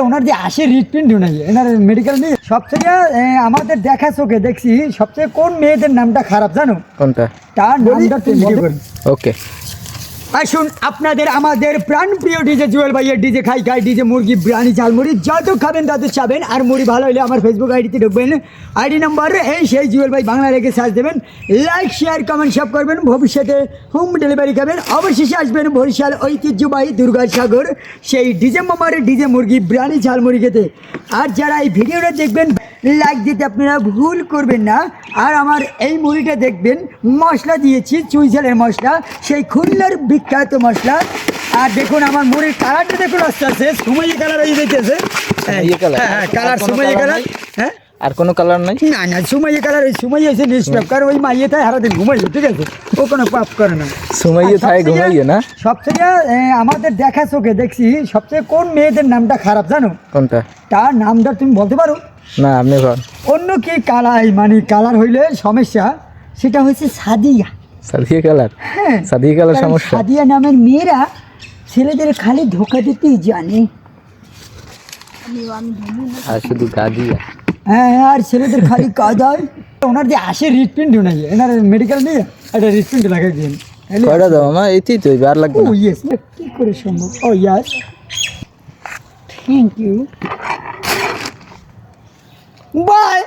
ওনার যে আসে হৃৎপিণ্ড নাই এনার মেডিকেল নিয়ে সবথেকে আমাদের দেখা চোখে দেখছি সবচেয়ে কোন মেয়েদের নামটা খারাপ জানো? কোনটা? তার নামটা তুমি ওকে আসুন আপনাদের আমাদের প্রাণ প্রিয় ডিজে জুয়েল ভাইয়ের ডিজে খাই খাই, ডিজে মুরগি, বিরিয়ানি, ঝালমুড়ি, যত খাবেন তত চাবেন। আর মুড়ি ভালো হলে আমার ফেসবুক আইডিতে ঢুকবেন। আইডি নাম্বার এই সেই জুয়েল ভাই বাংলা রেখে সার্চ দেবেন। লাইক শেয়ার কমেন্ট সব করবেন। ভবিষ্যতে হোম ডেলিভারি খাবেন। অবশেষে আসবেন বরিশাল ঐতিহ্যবাহী দুর্গাসাগর, সেই ডিজে মামার ডিজে মুরগি, বিরিয়ানি, ঝালমুড়ি খেতে। আর যারা এই ভিডিওটা দেখবেন লাইক দিতে আপনারা ভুল করবেন না। আর আমার এই মুড়িটা দেখবেন মশলা দিয়েছি চুইঝালের মশলা সেই খুলনার বিখ্যাত মশলা। আর দেখুন আমার মুড়ির কালারটা দেখুন আস্তে আস্তে সুমাইয়ে কালার হয়ে সুমাইয়ে colour? হ্যাঁ হ্যাঁ কালার সুমাইয়ে colour কালার? হ্যাঁ? আর কোনো কালার নাই? না না সুমাইয়ে কালার ওই সুমাইয়ে এসে নিষ্পাপ। কারণ ওই মাইয়ে তাই হারাদিন ঘুমাইয়ে ঠিক আছে? ও কোনো পাপ করে না। সুমাইয়ে থাকে ঘুমাইয়ে না? সবথেকে আমাদের দেখা চোখে দেখছি সবচেয়ে কোন মেয়েদের নামটা খারাপ জানো? কোনটা? তার নামটা তুমি বলতে পারো? না আপনি কন অন্য কি কালার মানে কালার হইলে সমস্যা সেটা হচ্ছে সাদিয়া। সাদিয়া কালার? হ্যাঁ সাদিয়া কালার সমস্যা? সাদিয়া নামের মেয়েরা ছেলেদের খালি ধোকা দিতেই জানে। আর শুধু গাদিয়া। হ্যাঁ আর ছেলেদের খালি কাজ হয় ওনার যে আসে হৃৎপিণ্ড নাই এনার মেডিকেল নিয়ে একটা হৃৎপিণ্ড লাগাই দিন। কয়টা দাও আমার এইতেই তো আর লাগবে ও ইয়েস কি করে সম্ভব? ও ইয়াস থ্যাংক ইউ Bye.